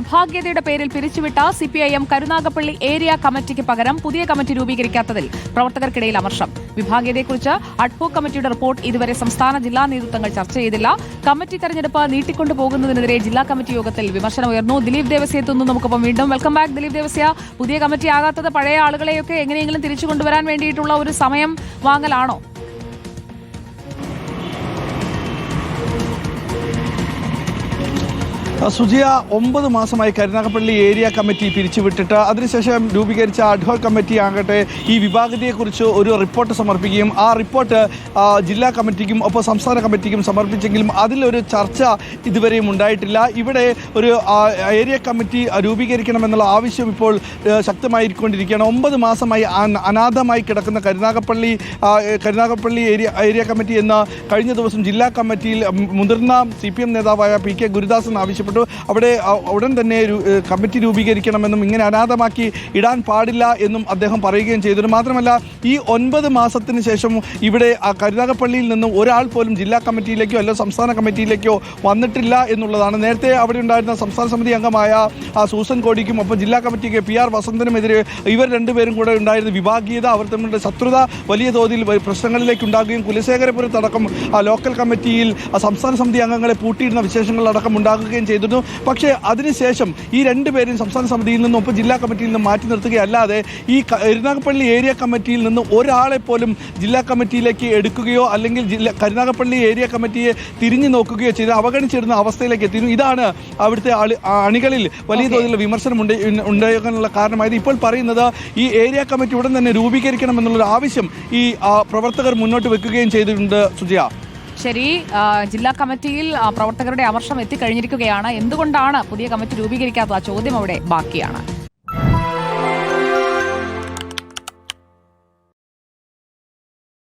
വിഭാഗീയതയുടെ പേരിൽ പിരിച്ചുവിട്ട C P I M Karunagappally area കമ്മിറ്റിക്ക് പകരം പുതിയ കമ്മിറ്റി രൂപീകരിക്കാത്തതിൽ പ്രവർത്തകർക്കിടയിൽ അമർഷം. വിഭാഗീയതയെക്കുറിച്ച് അഡ്ഹോക് കമ്മിറ്റിയുടെ റിപ്പോർട്ട് ഇതുവരെ സംസ്ഥാന ജില്ലാ നേതൃത്വങ്ങൾ ചർച്ച ചെയ്തില്ല. കമ്മിറ്റി തെരഞ്ഞെടുപ്പ് നീട്ടിക്കൊണ്ടുപോകുന്നതിനെതിരെ ജില്ലാ കമ്മിറ്റി യോഗത്തിൽ വിമർശനം ഉയർന്നു. ദിലീപ് ദേവസ്യ എത്തുന്നു. നമുക്കൊപ്പം വീണ്ടും വെൽക്കം ബാക്ക് ദിലീപ് ദേവസ്യ. പുതിയ കമ്മിറ്റി ആകാത്തത് പഴയ ആളുകളെയൊക്കെ എങ്ങനെയെങ്കിലും തിരിച്ചു കൊണ്ടുവരാൻ വേണ്ടിയിട്ടുള്ള ഒരു സമയം വാങ്ങലാണോ? സുജിയ ഒമ്പത് മാസമായി കരുനാഗപ്പള്ളി ഏരിയ കമ്മിറ്റി പിരിച്ചുവിട്ടിട്ട് അതിനുശേഷം രൂപീകരിച്ച അഡ്ഹോക് കമ്മിറ്റി ആകട്ടെ ഈ വിഭാഗത്തെക്കുറിച്ച് ഒരു റിപ്പോർട്ട് സമർപ്പിക്കുകയും ആ റിപ്പോർട്ട് ജില്ലാ കമ്മിറ്റിക്കും ഒപ്പം സംസ്ഥാന കമ്മിറ്റിക്കും സമർപ്പിച്ചെങ്കിലും അതിലൊരു ചർച്ച ഇതുവരെയും ഉണ്ടായിട്ടില്ല. ഇവിടെ ഒരു ഏരിയ കമ്മിറ്റി രൂപീകരിക്കണമെന്നുള്ള ആവശ്യം ഇപ്പോൾ ശക്തമായിരിക്കൊണ്ടിരിക്കുകയാണ് ഒമ്പത് മാസമായി അനാഥമായി കിടക്കുന്ന Karunagappally Karunagappally area area committee എന്ന കഴിഞ്ഞ ദിവസം ജില്ലാ കമ്മിറ്റിയിൽ മുതിർന്ന സി നേതാവായ പി കെ ഗുരുദാസൻ ആവശ്യപ്പെട്ടു. അവിടെ ഉടൻ തന്നെ കമ്മിറ്റി രൂപീകരിക്കണമെന്നും ഇങ്ങനെ അനാഥമാക്കി ഇടാൻ പാടില്ല എന്നും അദ്ദേഹം പറയുകയും ചെയ്തു. മാത്രമല്ല ഈ ഒൻപത് മാസത്തിന് ശേഷം ഇവിടെ കരുനാഗപ്പള്ളിയിൽ നിന്നും ഒരാൾ പോലും ജില്ലാ കമ്മിറ്റിയിലേക്കോ അല്ല സംസ്ഥാന കമ്മിറ്റിയിലേക്കോ വന്നിട്ടില്ല എന്നുള്ളതാണ്. നേരത്തെ അവിടെ ഉണ്ടായിരുന്ന സംസ്ഥാന സമിതി അംഗമായ ആ സൂസൻ കോടിക്കും ഒപ്പം ജില്ലാ കമ്മിറ്റിക്ക് പി ആർ വസന്തനുമെതിരെ ഇവർ രണ്ടുപേരും കൂടെ ഉണ്ടായിരുന്ന വിഭാഗീയത അവർ തമ്മിലുള്ള ശത്രുത വലിയ തോതിൽ പ്രശ്നങ്ങളിലേക്ക് ഉണ്ടാകുകയും കുലശേഖരപുരത്തടക്കം ആ ലോക്കൽ കമ്മിറ്റിയിൽ സംസ്ഥാന സമിതി അംഗങ്ങളെ പൂട്ടിയിരുന്ന വിശേഷങ്ങളടക്കം ഉണ്ടാകുകയും ചെയ്തിരുന്നു. പക്ഷേ അതിനുശേഷം ഈ രണ്ടുപേരും സംസ്ഥാന സമിതിയിൽ നിന്നും ഒപ്പം ജില്ലാ കമ്മിറ്റിയിൽ നിന്നും മാറ്റി നിർത്തുകയല്ലാതെ ഈ കരുനാഗപ്പള്ളി ഏരിയ കമ്മിറ്റിയിൽ നിന്ന് ഒരാളെ പോലും ജില്ലാ കമ്മിറ്റിയിലേക്ക് എടുക്കുകയോ അല്ലെങ്കിൽ ജില്ലാ കരുനാഗപ്പള്ളി ഏരിയ കമ്മിറ്റിയെ തിരിഞ്ഞു നോക്കുകയോ ചെയ്ത് അവഗണിച്ചിരുന്ന അവസ്ഥയിലേക്ക് എത്തിയിരുന്നു. ഇതാണ് അവിടുത്തെ ആളി- അണികളിൽ വലിയ. തോതിലുള്ള വിമർശനം ഉണ്ട് ഉണ്ടാകാനുള്ള കാരണമായത്. ഇപ്പോൾ പറയുന്നത് ഈ ഏരിയ കമ്മിറ്റി ഉടൻ തന്നെ രൂപീകരിക്കണം എന്നുള്ളൊരു ആവശ്യം ഈ പ്രവർത്തകർ മുന്നോട്ട് വെക്കുകയും ചെയ്തിട്ടുണ്ട് സുജിയ. ശരി ജില്ലാ കമ്മിറ്റിയിൽ പ്രവർത്തകരുടെ അമർഷം എത്തിക്കഴിഞ്ഞിരിക്കുകയാണ്. എന്തുകൊണ്ടാണ് പുതിയ കമ്മിറ്റി രൂപീകരിക്കാത്ത ആ ചോദ്യം അവിടെ ബാക്കിയാണ്.